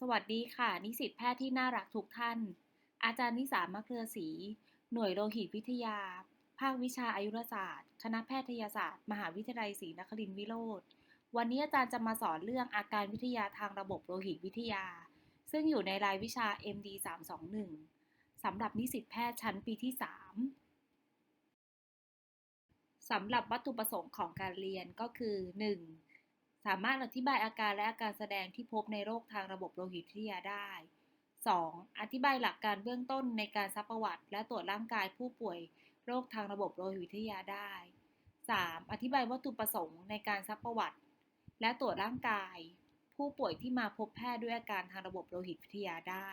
สวัสดีค่ะ นิสิตแพทย์ที่น่ารักทุกท่าน อาจารย์นิสามะเครือศรีหน่วยโลหิตวิทยา ภาควิชาอายุรศาสตร์ คณะแพทยศาสตร์ มหาวิทยาลัยศรีนครินทรวิโรธวันนี้อาจารย์จะมาสอนเรื่องอาการวิทยาทางระบบโลหิตวิทยา ซึ่งอยู่ในรายวิชา MD 321สำหรับนิสิตแพทย์ชั้นปีที่ 3สำหรับวัตถุประสงค์ของการเรียนก็คือ 1. สามารถอธิบายอาการและอาการแสดงที่พบในโรคทางระบบโลหิตวิทยาได้ 2. อธิบายหลักการเบื้องต้นในการซักประวัติ และตรวจร่างกายผู้ป่วย โรคทางระบบโลหิตวิทยาได้ 3. อธิบายวัตถุประสงค์ในการซักประวัติ และตรวจร่างกาย ผู้ป่วยที่มาพบแพทย์ด้วยอาการทางระบบโลหิตวิทยาได้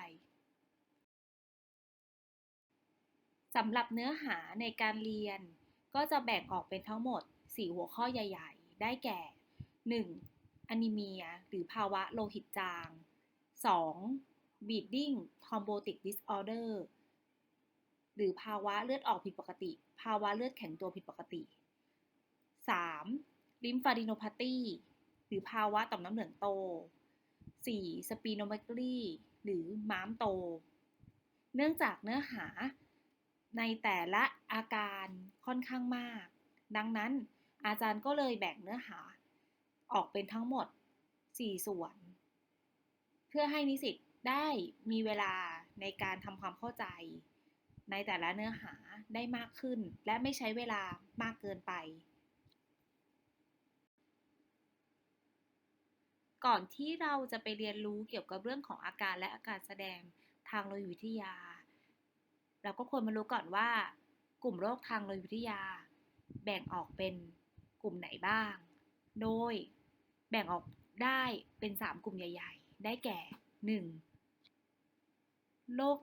สำหรับเนื้อหาในการเรียน ก็จะแบ่งออกเป็นทั้งหมด 4 หัวข้อใหญ่ ๆ ได้แก่ 1. อนิเมีย หรือภาวะโลหิตจาง 2. bleeding thrombotic disorder หรือภาวะเลือดออกผิดปกติ ภาวะเลือดแข็งตัวผิดปกติ 3. lymphadenopathy หรือภาวะต่อมน้ำเหลืองโต 4. splenomegaly หรือม้ามโต เนื่องจากเนื้อหาในแต่ละอาการค่อนข้างมาก ดังนั้นอาจารย์ก็เลยแบ่งเนื้อหา ออกเป็นทั้งหมด 4 ส่วน เพื่อให้นิสิตได้มีเวลาในการทำความเข้าใจ ในแต่ละเนื้อหาได้มากขึ้น และไม่ใช้เวลามากเกินไป ก่อนที่เราจะไปเรียนรู้เกี่ยวกับเรื่องของอาการและอาการแสดงทางโลหิตวิทยา เราก็ควรมารู้ก่อนว่า กลุ่มโรคทางโลหิตวิทยา แบ่งออกเป็นกลุ่มไหนบ้าง โดย แบ่งออกได้เป็น3กลุ่มใหญ่ ๆ ได้แก่ 1. โรค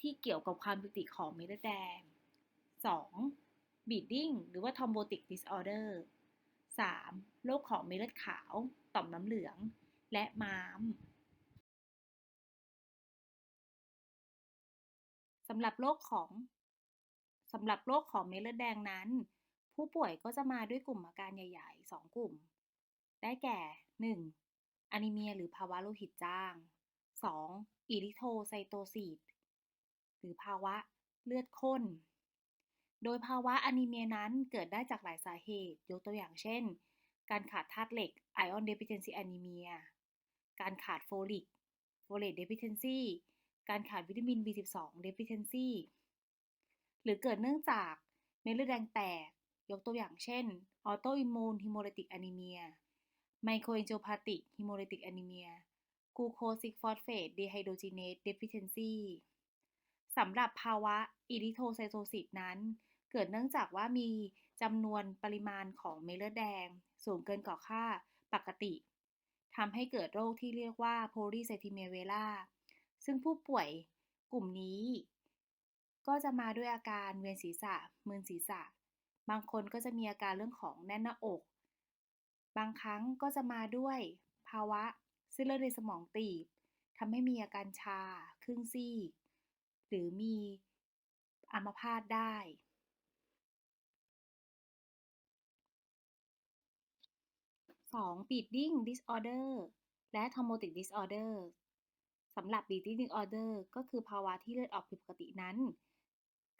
ที่เกี่ยวกับความผิดปกติของเม็ดเลือดแดง 2. bleeding หรือว่า thrombotic disorder 3. โรคของเม็ดเลือดขาว ต่อมน้ำเหลือง และม้าม สำหรับโรคของสำหรับโรคของเม็ดเลือดแดงนั้น ผู้ป่วยก็จะมาด้วยกลุ่มอาการใหญ่ๆ 2 กลุ่ม ได้แก่ 1. อนิเมียหรือภาวะโลหิตจาง 2. อิริโทไซโตซิสหรือภาวะเลือดข้น โดยภาวะอนิเมียนั้นเกิดได้จากหลายสาเหตุ ยกตัวอย่างเช่น การขาดธาตุเหล็ก Iron Deficiency Anemia การขาดโฟลิก Folate Deficiency การขาดวิตามิน B12 Deficiency หรือเกิดเนื่องจากเม็ดเลือดแดงแตก ยกตัวอย่างเช่น Autoimmune Hemolytic Anemia Microangiopathic Hemolytic Anemia Glucose 6 Phosphate Dehydrogenase Deficiency สำหรับภาวะอิริโทไซโตซิสนั้น เกิดเนื่องจากว่ามีจำนวนปริมาณของเม็ดเลือดแดง สูงเกินกว่าค่าปกติทำให้เกิดโรคที่เรียกว่า polycythemia vera ซึ่งผู้ป่วยกลุ่มนี้ ก็จะมาด้วยอาการเวียนศีรษะมึนศีรษะ บางคนก็จะมีอาการเรื่องของแน่นหน้าอก บางครั้งก็จะมาด้วยภาวะเส้นเลือดในสมองตีบทำให้มีอาการชา ครึ่งซีก หรือมีอัมพาตได้ 2. bleeding disorder และ thrombotic disorder สำหรับ bleeding disorder ก็คือภาวะที่เลือดออกผิดปกตินั้น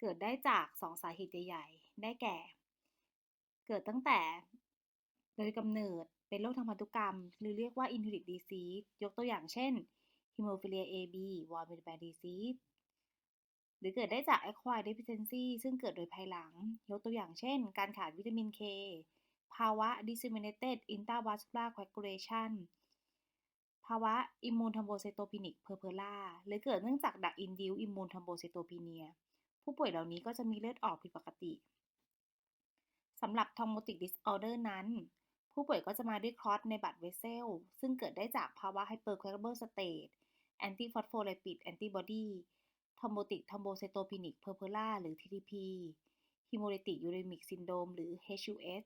เกิดได้จาก 2 สาเหตุใหญ่ ๆ ได้แก่ เกิดตั้งแต่ โดยกำเนิดเป็นโรคทางพันธุกรรม หรือเรียกว่า inherited disease ยกตัวอย่างเช่น hemophilia AB warm body disease หรือเกิดได้จาก acquired deficiency ซึ่งเกิดโดยภายหลัง ยกตัวอย่างเช่น การขาดวิตามิน K ภาวะ disseminated intravascular coagulation ภาวะ immune thrombocytopenic purpura หรือเกิดเนื่องจากดัก induced immune thrombocytopenia ผู้ป่วยเหล่านี้ก็จะมีเลือดออกผิดปกติสำหรับ thrombotic disorder นั้น ผู้ป่วยก็จะมาด้วยคลอตในบัตรเวสเซล ซึ่งเกิดได้จากภาวะ hypercoagulable state antiphospholipid antibody thrombotic thrombocytopenic purpura หรือ TTP hemolytic uremic syndrome หรือ HUS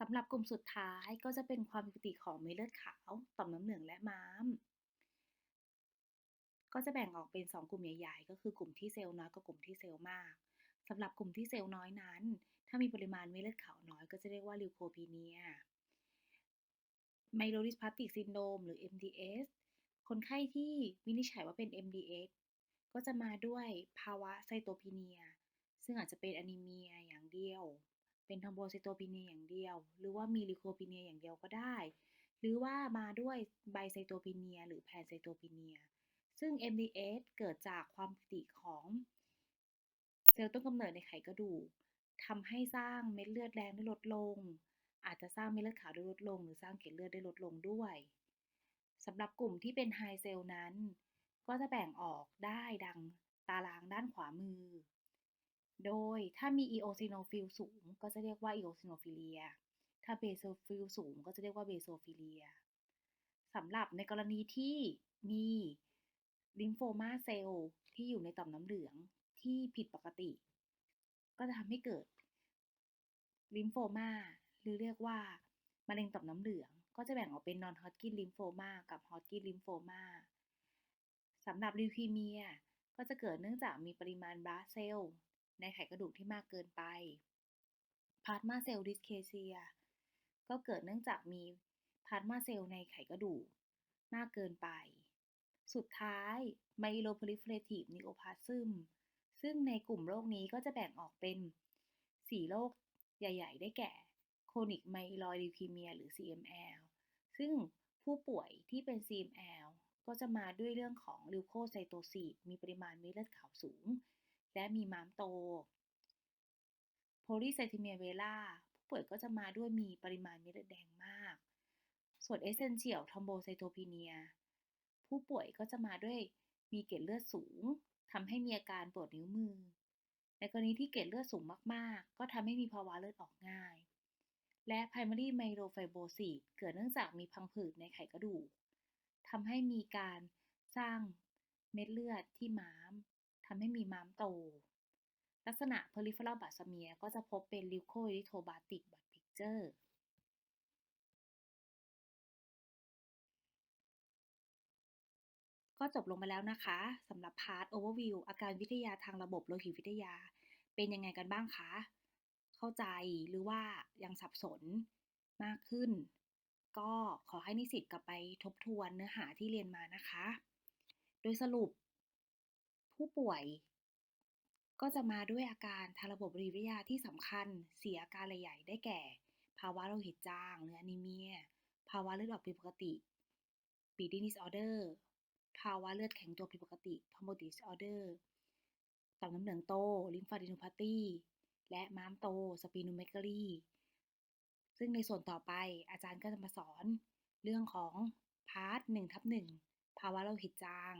สำหรับกลุ่มสุดท้ายก็จะเป็นความผิดปกติของเม็ดเลือดขาว ต่อมน้ำเหลืองและม้าม ก็จะแบ่งออกเป็น 2 กลุ่มใหญ่ๆ ก็คือกลุ่มที่เซลล์น้อยกับกลุ่มที่เซลล์มาก สำหรับกลุ่มที่เซลล์น้อยนั้น ถ้ามีปริมาณเม็ดเลือดขาวน้อยก็จะเรียกว่าลิวโคพีเนีย Myelodysplastic Syndrome หรือ MDS คนไข้ที่วินิจฉัยว่าเป็น MDS ก็จะมาด้วยภาวะไซโตพีเนีย ซึ่งอาจจะเป็นอนีเมียอย่างเดียว เป็นทอมโบไซโตพีเนียอย่างเดียว หรือว่ามีลิโคพีเนียอย่างเดียวก็ได้ หรือว่ามาด้วยไบไซโตพีเนีย หรือแพนไซโตพีเนีย ซึ่ง MDS เกิดจากความผิดปกติของ เซลล์ต้นกำเนิดในไขกระดูกทำให้สร้างเม็ดเลือดแดงได้ลดลง อาจจะสร้างเม็ดเลือดขาวได้ลดลง หรือสร้างเกล็ดเลือดได้ลดลงด้วยสำหรับกลุ่มที่เป็นไฮเซลนั้น ก็จะแบ่งออกได้ดังตารางด้านขวามือ โดยถ้ามีอีโอซิโนฟิลสูง ก็จะเรียกว่าอีโอซิโนฟิเลีย ถ้าเบโซฟิลสูง ก็จะเรียกว่าเบโซฟิเลียสำหรับในกรณีที่มีลิมโฟมาเซลล์ที่อยู่ในต่อมน้ำเหลือง ที่ผิดปกติ ก็จะทำให้เกิดลิมโฟมาหรือเรียกว่ามะเร็งต่อมน้ำเหลือง ก็จะแบ่งออกเป็นนอนฮอตกินลิมโฟมากับฮอตกินลิมโฟมาสำหรับลิวคีเมีย ก็จะเกิดเนื่องจากมีปริมาณบลาเซลในไขกระดูกที่มากเกินไปพลาสมาเซลล์ดิสเคเซีย ก็เกิดเนื่องจากมีพลาสมาเซลในไขกระดูกมากเกินไป สุดท้ายไมโล proliferative neoplasm ซึ่ ซึ่งในกลุ่มโรคนี้ก็จะแบ่งออกเป็น 4 โรคใหญ่ ๆ ได้แก่ chronic myeloid leukemia หรือ CML ซึ่งผู้ป่วยที่เป็น CML ก็จะมาด้วยเรื่องของลิวโคไซโตซิสมีปริมาณเม็ดเลือดขาวสูง และมีม้ามโต โพลีไซทิเมียเวล่าผู้ป่วยก็จะมาด้วยมีปริมาณเม็ดเลือดแดงมาก ส่วนเอเซนเชียลทอมโบไซโตพีเนีย ผู้ป่วยก็จะมาด้วยมีเกล็ดเลือดสูง ทำให้มีอาการปวดนิ้วมือ ในกรณีที่เกล็ดเลือดสูงมาก ๆ ก็ทำให้มีภาวะเลือดออกง่าย และ primary myelofibrosis เกิดเนื่องจากมีพังผืดในไขกระดูกทำให้มีการสร้างเม็ดเลือดที่ม้ามทำให้มีม้ามโต ลักษณะ peripheral blood smear ก็จะพบเป็น leukoerythrobatic blood picture ก็จบลงไปแล้วนะคะสำหรับพาร์ท overview อาการวิทยาทางระบบโลหิตวิทยา เป็นยังไงกันบ้างคะ เข้าใจหรือว่ายังสับสนมากขึ้น ก็ขอให้นิสิตกลับไปทบทวนเนื้อหาที่เรียนมานะคะ โดยสรุป ผู้ป่วย ก็จะมาด้วยอาการทางระบบโลหิตวิทยาที่สำคัญเสียอาการใหญ่ได้แก่ ภาวะโลหิตจางหรืออนีเมีย ภาวะเลือดออกผิดปกติ bleeding disorder ภาวะเลือดแข็งตัวผิดปกติ thrombotic disorder ต่อมน้ำเหลืองโต lymphadenopathy และม้ามโต splenomegaly ซึ่งในส่วนต่อไปอาจารย์ก็จะมาสอน เรื่องของพาร์ท1ทับ1ภาวะโลหิตจาง